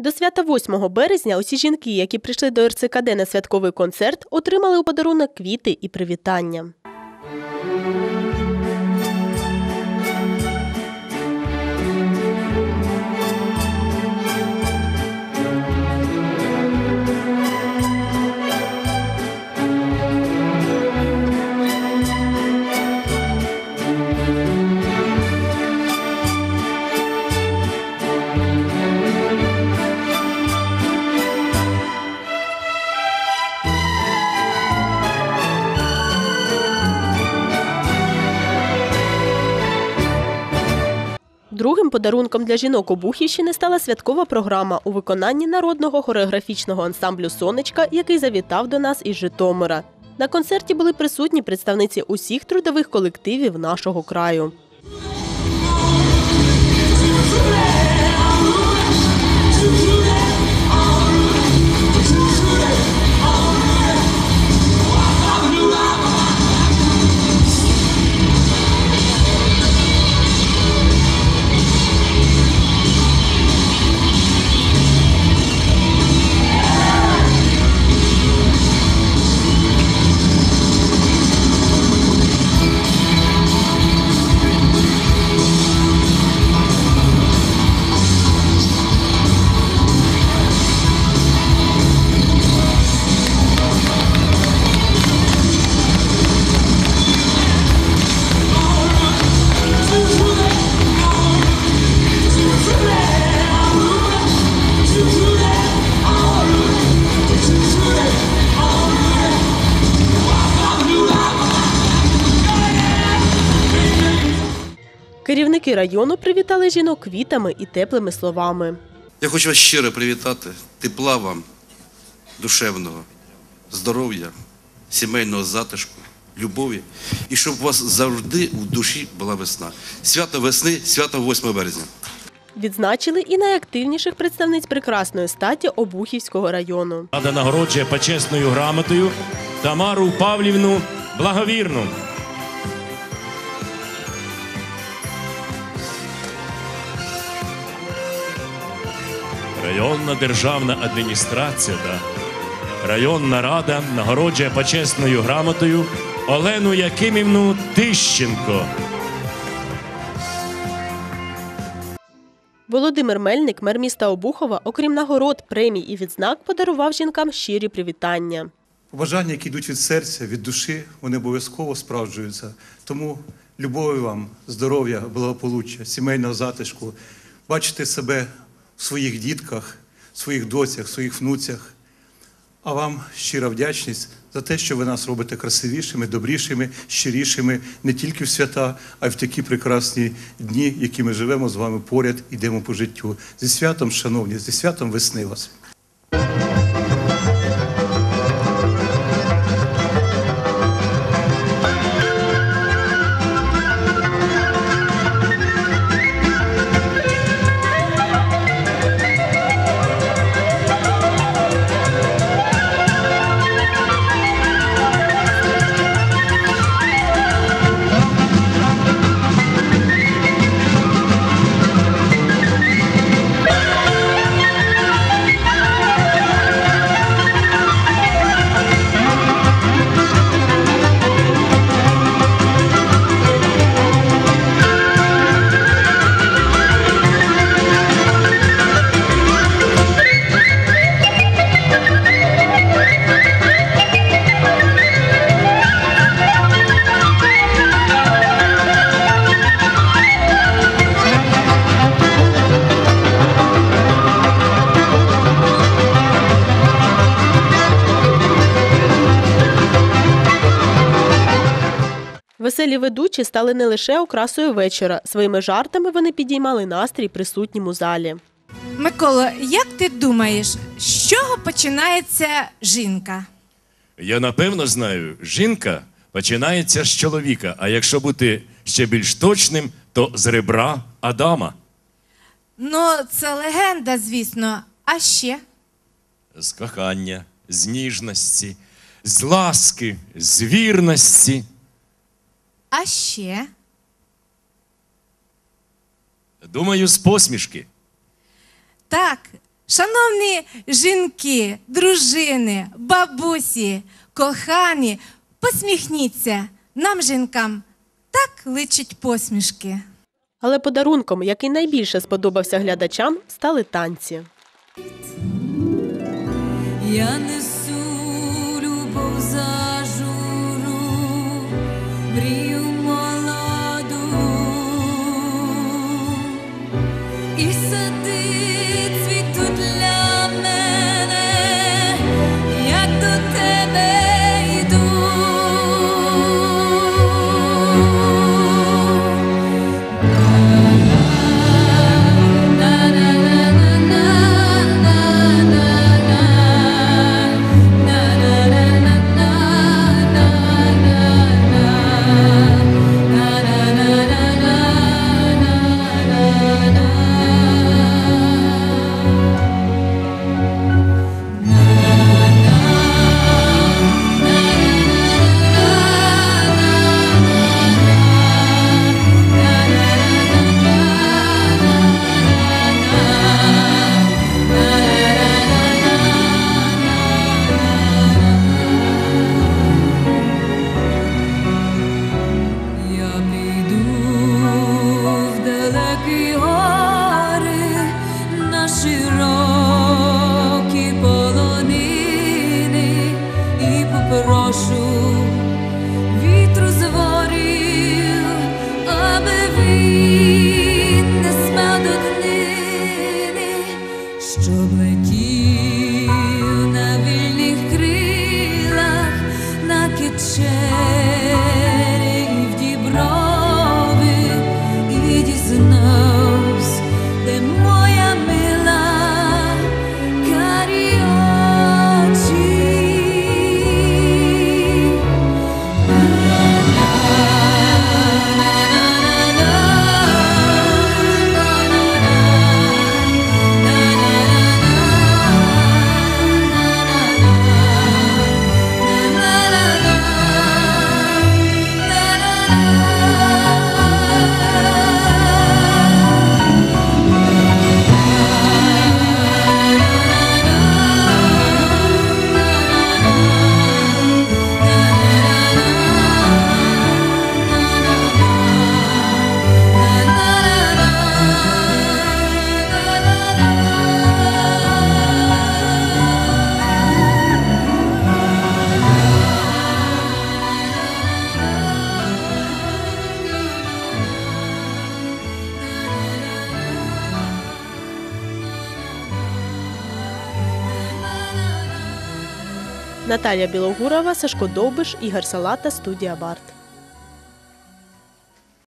До свята 8 березня усі жінки, які прийшли до РЦКД на святковий концерт, отримали у подарунок квіти і привітання. Другим подарунком для жінок Обухівщини стала святкова програма у виконанні народного хореографічного ансамблю Сонечка, який завітав до нас із Житомира. На концерті були присутні представниці усіх трудових колективів нашого краю. Керівники району привітали жінок квітами і теплими словами. Я хочу вас щиро привітати, тепла вам, душевного, здоров'я, сімейного затишку, любові, і щоб у вас завжди в душі була весна. Свято весни, свято 8 березня. Відзначили і найактивніших представниць прекрасної статі Обухівського району. Рада нагороджує почесною грамотою Тамару Павлівну Благовірну. Районна державна адміністрація та районна рада нагороджує почесною грамотою Олену Якимівну Тищенко. Володимир Мельник, мер міста Обухова, окрім нагород, премій і відзнак, подарував жінкам щирі привітання. Побажання, які йдуть від серця, від душі, вони обов'язково справджуються. Тому любові вам, здоров'я, благополуччя, сімейного затишку, бачити себе своїх дітках, своїх доцях, своїх внуцях. А вам щира вдячність за те, що ви нас робите красивішими, добрішими, щирішими не тільки в свята, а й в такі прекрасні дні, які ми живемо з вами поряд, ідемо по життю. Зі святом, шановні, зі святом весни вас. Веселі ведучі стали не лише окрасою вечора. Своїми жартами вони підіймали настрій присутнім у залі. Микола, як ти думаєш, з чого починається жінка? Я напевно знаю, жінка починається з чоловіка, а якщо бути ще більш точним, то з ребра Адама. Ну, це легенда, звісно. А ще? З кохання, з ніжності, з ласки, з вірності. А ще? Думаю, з посмішки. Так, Шановні жінки, дружини, бабусі, кохані, посміхніться. Нам, жінкам, так личить посмішки. Але подарунком, який найбільше сподобався глядачам, стали танці. Я несу любов за журу, Наталія Білогурова, Сашко Довбиш, Ігор Салата, студія Барт.